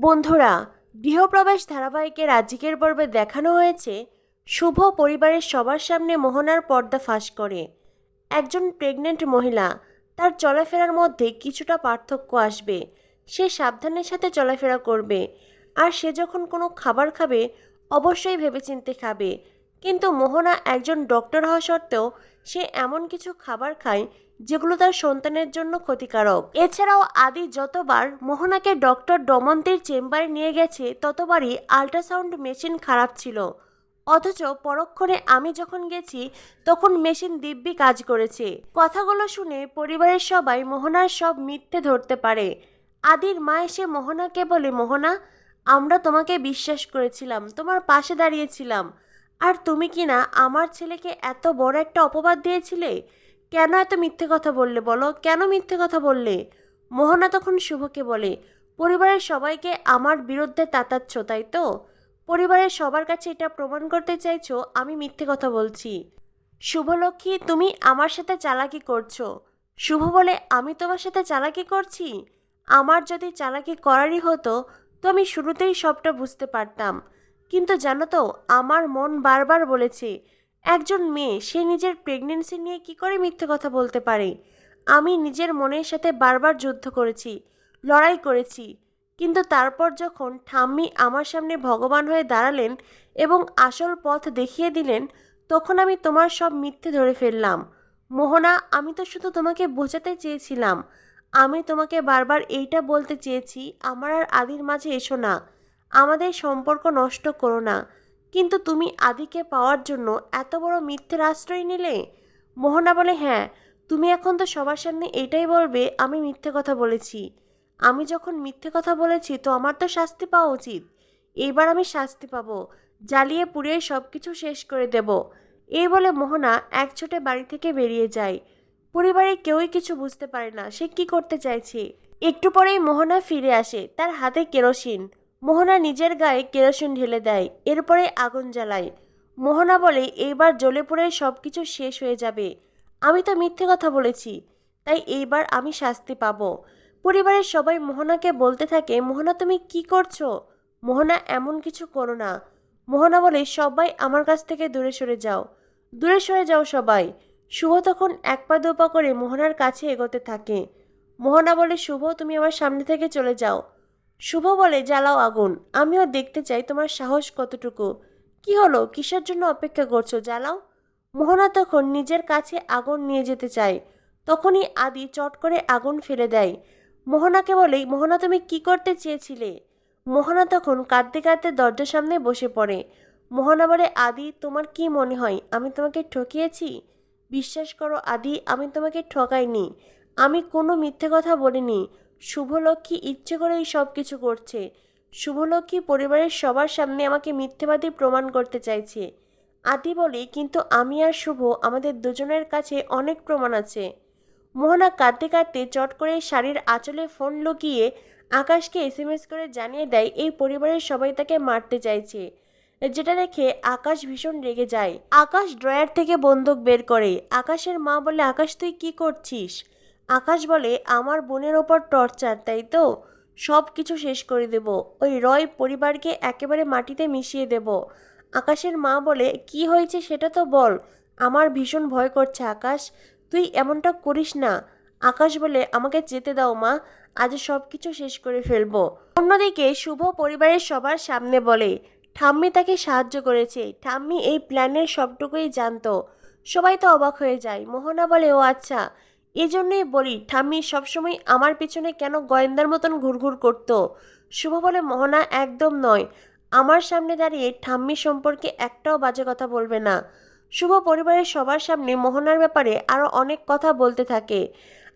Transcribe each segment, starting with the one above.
বন্ধুরা, গৃহপ্রবেশ ধারাবাহিকে আজকের পর্বে দেখানো হয়েছে শুভ পরিবারের সবার সামনে মোহনার পর্দা ফাঁস করে। একজন প্রেগনেন্ট মহিলা, তার চলাফেরার মধ্যে কিছুটা পার্থক্য আসবে। সে সাবধানের সাথে চলাফেরা করবে। আর সে যখন কোনো খাবার খাবে, অবশ্যই ভেবেচিন্তে খাবে। কিন্তু মোহনা একজন ডক্টর হওয়া সত্ত্বেও সে এমন কিছু খাবার খায় যেগুলো তার সন্তানের জন্য ক্ষতিকারক। এছাড়াও আদি যতবার মোহনাকে ডক্টর ডমন্তের চেম্বারে নিয়ে গেছে, ততবারই আল্ট্রাসাউন্ড মেশিন খারাপ ছিল। অথচ পরক্ষণে আমি যখন গেছি, তখন মেশিন দিব্যি কাজ করেছে। কথাগুলো শুনে পরিবারের সবাই মোহনার সব মিথ্যে ধরতে পারে। আদির মা এসে মোহনাকে বলে, মোহনা, আমরা তোমাকে বিশ্বাস করেছিলাম, তোমার পাশে দাঁড়িয়েছিলাম। আর তুমি কি না আমার ছেলেকে এত বড় একটা অপবাদ দিয়েছিলে? কেন এত মিথ্যে কথা বললে বলো? কেন মিথ্যে কথা বললে? মোহনা তখন শুভকে বলে, পরিবারের সবাইকে আমার বিরুদ্ধে তাতাচ্ছ, তাই তো? পরিবারের সবার কাছে এটা প্রমাণ করতে চাইছো, আমি মিথ্যে কথা বলছি। শুভলক্ষ্মী, তুমি আমার সাথে চালাকি করছ। শুভ বলে, আমি তোমার সাথে চালাকি করছি? আমার যদি চালাকি করারই হতো, তো আমি শুরুতেই সবটা বুঝতে পারতাম। কিন্তু জানো তো, আমার মন বারবার বলেছে, একজন মেয়ে, সে নিজের প্রেগনেন্সি নিয়ে কি করে মিথ্যে কথা বলতে পারে? আমি নিজের মনের সাথে বারবার যুদ্ধ করেছি, লড়াই করেছি, কিন্তু তারপর যখন ঠাম্মি আমার সামনে ভগবান হয়ে দাঁড়ালেন এবং আসল পথ দেখিয়ে দিলেন, তখন আমি তোমার সব মিথ্যে ধরে ফেললাম। মোহনা, আমি তো শুধু তোমাকে বোঝাতে চেয়েছিলাম। আমি তোমাকে বারবার এইটা বলতে চেয়েছি, আমার আর আদির মাঝে এসো না। আমাদের সম্পর্ক নষ্ট করো না। কিন্তু তুমি আদিকে পাওয়ার জন্য এত বড় মিথ্যের আশ্রয় নিলে? মোহনা বলে হ্যাঁ তুমি এখন তো সবার সামনে এটাই বলবে, আমি মিথ্যে কথা বলেছি। আমি যখন মিথ্যে কথা বলেছি, তো আমার তো শাস্তি পাওয়া উচিত। এইবার আমি শাস্তি পাবো, জ্বালিয়ে পুড়িয়ে সব কিছু শেষ করে দেব। এই বলে মোহনা এক ছোটে বাড়ি থেকে বেরিয়ে যায়। পরিবারে কেউই কিছু বুঝতে পারে না, সে কি করতে চাইছে? একটু পরেই মোহনা ফিরে আসে, তার হাতে কেরোসিন। মোহনা নিজের গায়ে কেরোসিন ঢেলে দেয়, এরপরে আগুন জ্বালায়। মোহনা বলে, এইবার জ্বলে পড়ে সব কিছু শেষ হয়ে যাবে। আমি তো মিথ্যে কথা বলেছি, তাই এইবার আমি শাস্তি পাবো। পরিবারের সবাই মোহনাকে বলতে থাকে, মোহনা, তুমি কি করছ? মোহনা, এমন কিছু করো না। মোহনা বলে, সবাই আমার কাছ থেকে দূরে সরে যাও, দূরে সরে যাও সবাই। শুভ তখন এক পা দু পা করে মোহনার কাছে এগোতে থাকে। মোহনা বলে, শুভ, তুমি আমার সামনে থেকে চলে যাও। শুভ বলে জ্বালাও আগুন। আমিও দেখতে চাই তোমার সাহস কতটুকু। কি হলো? কিসের জন্য অপেক্ষা করছ? জ্বালাও। মোহনা তখন নিজের কাছে আগুন নিয়ে যেতে চায়। তখনই আদি চট করে আগুন ফেলে দেয়। মোহনাকে বলে মোহনা, তুমি কি করতে চেয়েছিলে? মোহনা তখন কাঁদতে কাঁদতে দরজার সামনে বসে পড়ে। মোহনা বলে, আদি, তোমার কি মনে হয়? আমি তোমাকে ঠকিয়েছি? বিশ্বাস করো আদি, আমি তোমাকে ঠকাইনি। আমি কোনো মিথ্যে কথা বলিনি। শুভলক্ষ্মী ইচ্ছে করেই সব কিছু করছে। শুভলক্ষ্মী পরিবারের সবার সামনে আমাকে মিথ্যেবাদী প্রমাণ করতে চাইছে। আদি বলি, কিন্তু আমি আর শুভ আমাদের দুজনের কাছে অনেক প্রমাণ আছে। মোহনা কাঁদতে কাঁদতে চট করে শাড়ির আঁচলে ফোন লুকিয়ে আকাশকে এসএমএস করে জানিয়ে দেয়, এই পরিবারের সবাই তাকে মারতে চাইছে। যেটা দেখে আকাশ ভীষণ রেগে যায়। আকাশ ড্রয়ার থেকে বন্দুক বের করে। আকাশের মা বলে, আকাশ, তুই কি করছিস? আকাশ বলে, আমার বোনের ওপর টর্চার তাই তো? সব কিছু শেষ করে দেব। ওই রয় পরিবারকে একেবারে মাটিতে মিশিয়ে দেব। আকাশের মা বলে, কি হয়েছে সেটা তো বল। আমার ভীষণ ভয় করছে আকাশ। তুই এমনটা করিস না। আকাশ বলে, আমাকে যেতে দাও মা। আজ সব কিছু শেষ করে ফেলব। অন্যদিকে শুভ পরিবারের সবার সামনে বলে, ঠাম্মি তাকে সাহায্য করেছে। ঠাম্মি এই প্ল্যানের সবটুকুই জানতো। সবাই তো অবাক হয়ে যায়। মোহনা বলে, ও আচ্ছা। এই জন্যই বলি, ঠাম্মি সবসময় আমার পিছনে কেন গোয়েন্দার মতন ঘুরঘুর করতো? শুভ বলে, মোহনা একদম নয়। আমার সামনে দাঁড়িয়ে ঠাম্মি সম্পর্কে একটাও বাজে কথা বলবে না। শুভ পরিবারের সবার সামনে মোহনার ব্যাপারে আরও অনেক কথা বলতে থাকে।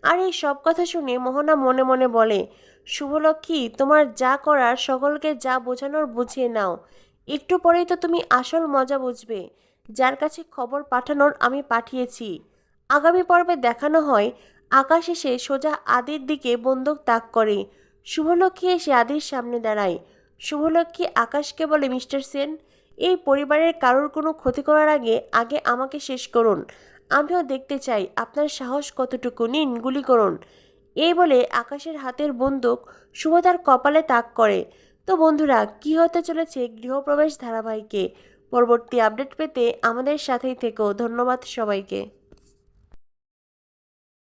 আর এই সব কথা শুনে মোহনা মনে মনে বলে শুভলক্ষ্মী তোমার যা করার সকলকে যা বোঝানোর বুঝিয়ে নাও। একটু পরেই তো তুমি আসল মজা বুঝবে। যার কাছে খবর পাঠানোর আমি পাঠিয়েছি। আগামী পর্বে দেখানো হয়, আকাশ এসে সোজা আদির দিকে বন্দুক তাক করে। শুভলক্ষ্মী এসে আদির সামনে দাঁড়ায়। শুভলক্ষ্মী আকাশকে বলে, মিস্টার সেন, এই পরিবারের কারোর কোনো ক্ষতি করার আগে আগে আমাকে শেষ করুন। আমিও দেখতে চাই, আপনার সাহস কতটুকু? নিন, গুলি করুন। এই বলে আকাশের হাতের বন্দুক শুভ তার কপালে তাক করে। তো বন্ধুরা, কী হতে চলেছে গৃহপ্রবেশ ধারাবাহিকে? পরবর্তী আপডেট পেতে আমাদের সাথেই থেকো। ধন্যবাদ সবাইকে।